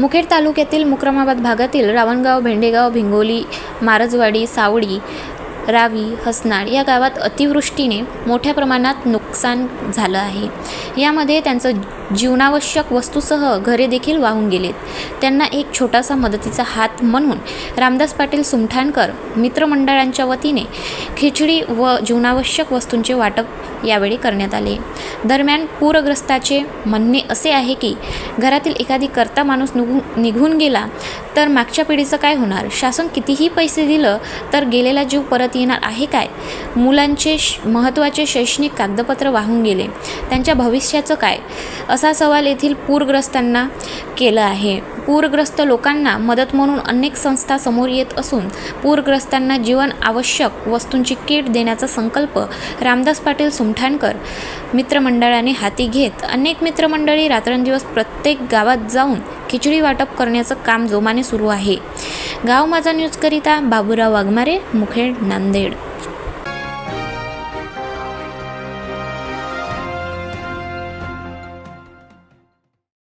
मुखेड तालुक्यातील मुक्रमाबाद भागातील रावणगाव भेंडेगाव भिंगोली मारजवाडी सावडी रावी हसनाड या गावात अतिवृष्टीने मोठ्या प्रमाणात नुकसान झालं आहे. यामध्ये त्यांचं जीवनावश्यक वस्तूसह घरे देखील वाहून गेलेत. त्यांना एक छोटासा मदतीचा हात म्हणून रामदास पाटील सुमठाणकर मित्रमंडळांच्या वतीने खिचडी व जीवनावश्यक वस्तूंचे वाटप यावेळी करण्यात आले. दरम्यान पूरग्रस्ताचे म्हणणे असे आहे की घरातील एखादी करता माणूस निघून निघून गेला तर मागच्या पिढीचं काय होणार? शासन कितीही पैसे दिलं तर गेलेला जीव परत येणार आहे काय? मुलांचे श महत्त्वाचे शैक्षणिक कागदपत्र वाहून गेले. त्यांच्या भविष्याचं काय? असा सवाल येथील पूरग्रस्तांना केला आहे. पूरग्रस्त लोकांना मदत म्हणून अनेक संस्था समोर येत असून पूरग्रस्तांना जीवन आवश्यक वस्तूंची किट देण्याचा संकल्प रामदास पाटील सुमठाणकर मित्रमंडळाने हाती घेत अनेक मित्रमंडळी रात्रंदिवस प्रत्येक गावात जाऊन खिचडी वाटप करण्याचं काम जोमाने सुरू आहे. गाव माझा न्यूजकरिता बाबुराव वाघमारे मुखेड नांदेड.